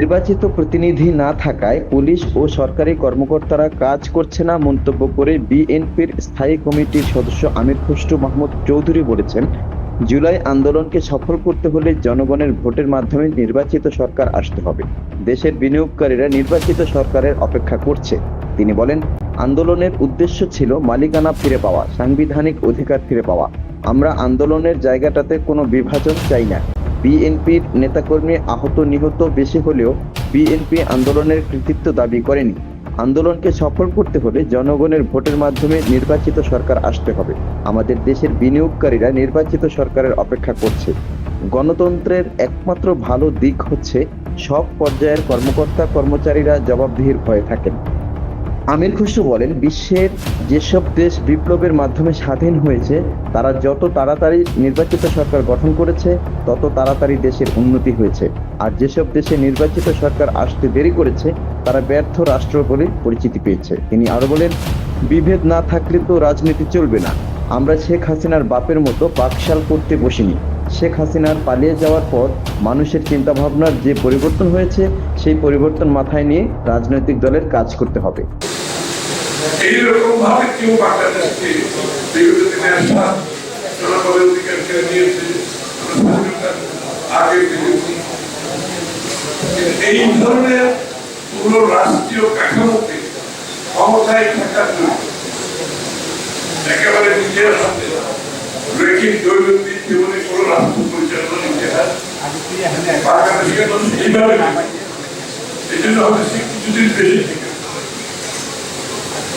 নির্বাচিত প্রতিনিধি না থাকায় পুলিশ ও সরকারি কর্মকর্তারা কাজ করছে না মন্তব্য করে বিএনপির স্থায়ী কমিটির সদস্য আমির খসরু মাহমুদ চৌধুরী বলেছেন, জুলাই আন্দোলনকে সফল করতে হলে জনগণের ভোটের মাধ্যমে নির্বাচিত সরকার আসতে হবে। দেশের বিনিয়োগকারীরা নির্বাচিত সরকারের অপেক্ষা করছে। তিনি বলেন, আন্দোলনের উদ্দেশ্য ছিল মালিকানা ফিরে পাওয়া, সাংবিধানিক অধিকার ফিরে পাওয়া। আমরা আন্দোলনের জায়গাটাতে কোনো বিভাজন চাই না। বিএনপির নেতাকর্মী আহত নিহত বেশি হলেও বিএনপি আন্দোলনের কৃতিত্ব দাবি করেনি। আন্দোলনকে সফল করতে হলে জনগণের ভোটের মাধ্যমে নির্বাচিত সরকার আসতে হবে। আমাদের দেশের বিনিয়োগকারীরা নির্বাচিত সরকারের অপেক্ষা করছে। গণতন্ত্রের একমাত্র ভালো দিক হচ্ছে সব পর্যায়ের কর্মকর্তা কর্মচারীরা জবাবদিহির ভয়ে থাকেন। আমির খুসরু বলেন, বিশ্বের যেসব দেশ বিপ্লবের মাধ্যমে স্বাধীন হয়েছে, তারা যত তাড়াতাড়ি নির্বাচিত সরকার গঠন করেছে, তত তাড়াতাড়ি দেশের উন্নতি হয়েছে। আর যেসব দেশে নির্বাচিত সরকার আসতে দেরি করেছে, তারা ব্যর্থ রাষ্ট্র বলে পরিচিতি পেয়েছে। তিনি আরও বলেন, বিভেদ না থাকলে তো রাজনীতি চলবে না। আমরা শেখ হাসিনার বাপের মতো বাকশাল করতে বসিনি। শেখ হাসিনার পালিয়ে যাওয়ার পর মানুষের চিন্তাভাবনার যে পরিবর্তন হয়েছে, সেই পরিবর্তন মাথায় নিয়ে রাজনৈতিক দলের কাজ করতে হবে। এইরকম ভাবে কেউ বাংলাদেশকে বিগত দিনে আসা জনগণের অধিকার কেড়ে নিয়েছে আগে দেখেছি এই ধরনের পুরো রাষ্ট্রীয় কাঠামোতে ক্ষমতায় থাকার জন্য একেবারে নিজের হাতে রেখে দৈনন্দিন জীবনে কোনো রাষ্ট্র পরিচালনা মানুষ এইভাবে এই জন্য হয়তো কিছুদিন বেশি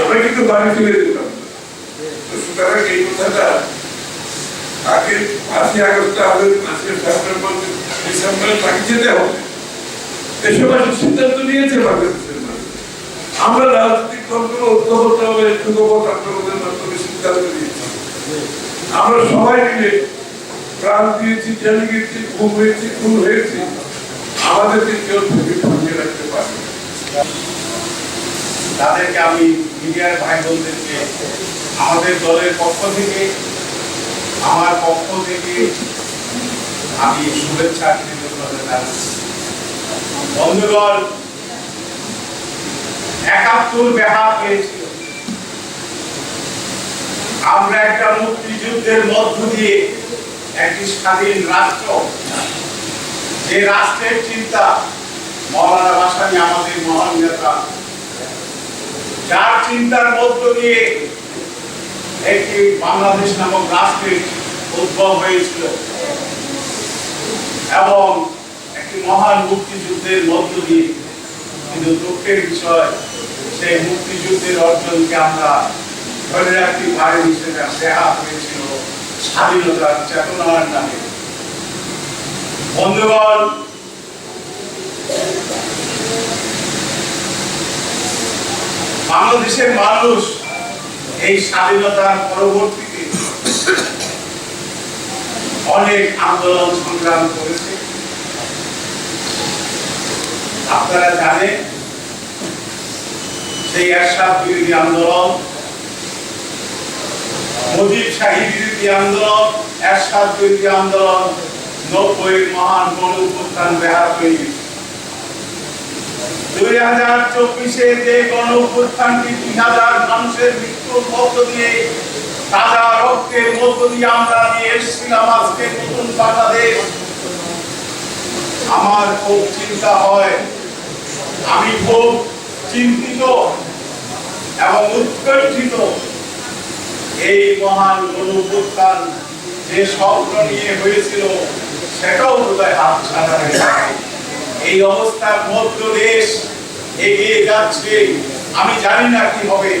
আমরা কিন্তু বাড়ি ফিরে যেতাম। তো সুতরাং এই কথাটা আগে পাঁচই আগস্ট আগে আজকে সেপ্টেম্বর, ডিসেম্বরে থাকছে দেওয়া দেশবাসী সিদ্ধান্ত নিয়েছে বাংলাদেশের আমরা রাজনৈতিক দলগুলো হবে মাধ্যমে সিদ্ধান্ত নিয়েছি। আমরা সবাই মিলে প্রাণ দিয়েছি, জেলে গেছি ঘুম হয়েছি, খুন হয়েছি। আমাদেরকে কেউ থেকে ঠকিয়ে রাখতে পারে। তাদেরকে আমি মিডিয়ার ভাই বোনদেরকে আমাদের দলের পক্ষ থেকে, আমার পক্ষ থেকে আমি শুভেচ্ছা বন্ধুগণ, একাত্তর ব্যাহাত হয়েছিল। আমরা একটা মুক্তিযুদ্ধের মধ্য দিয়ে একটি স্বাধীন রাষ্ট্র। যে রাষ্ট্রের চিন্তা মৌলানা ভাসানী আমাদের মহান নেতা যার চিন্তার মধ্য দিয়ে একটি বাংলাদেশ নামক রাষ্ট্রের উদ্ভব হয়েছিল এবং একটি মহান মুক্তিযুদ্ধের মধ্য দিয়ে কিন্তু দুঃখের বিষয়, সেই মুক্তিযুদ্ধের অর্জনকে আমরা ধরে রাখতে পারি সেটা দেহা হয়েছিল স্বাধীনতার চেতনার নামে। বন্ধুগণ বাংলাদেশের মানুষ এই স্বাধীনতার পরবর্তীতে অনেক আন্দোলন সংগ্রাম করেছে। আপনারা জানেন, সেই এরশাদ বিরোধী আন্দোলন, মুজিব শাহী বিরোধী আন্দোলন, এরশাদ বিরোধী আন্দোলন নব্বই মহান গণ উত্থান ব্যাহত হয়ে গেছে। দুই হাজার চব্বিশে যে গণ অভ্যুত্থানটি দুই হাজার মানুষের মৃত্যুর মধ্য দিয়ে তাজা রক্তের মধ্য দিয়ে আমরা নিয়ে এসেছিলাম আজকে নতুন বাংলাদেশ আমার খুব চিন্তা হয়, আমি খুব চিন্তিত এবং উৎকণ্ঠিত এই মহান গণভ্যুত্থান যে স্বপ্ন নিয়ে হয়েছিল, সেটাও বোধহয় হাত ছাড়া। এই অবস্থার মধ্য দেশ এগিয়ে যাচ্ছে। আমি জানি না কি হবে।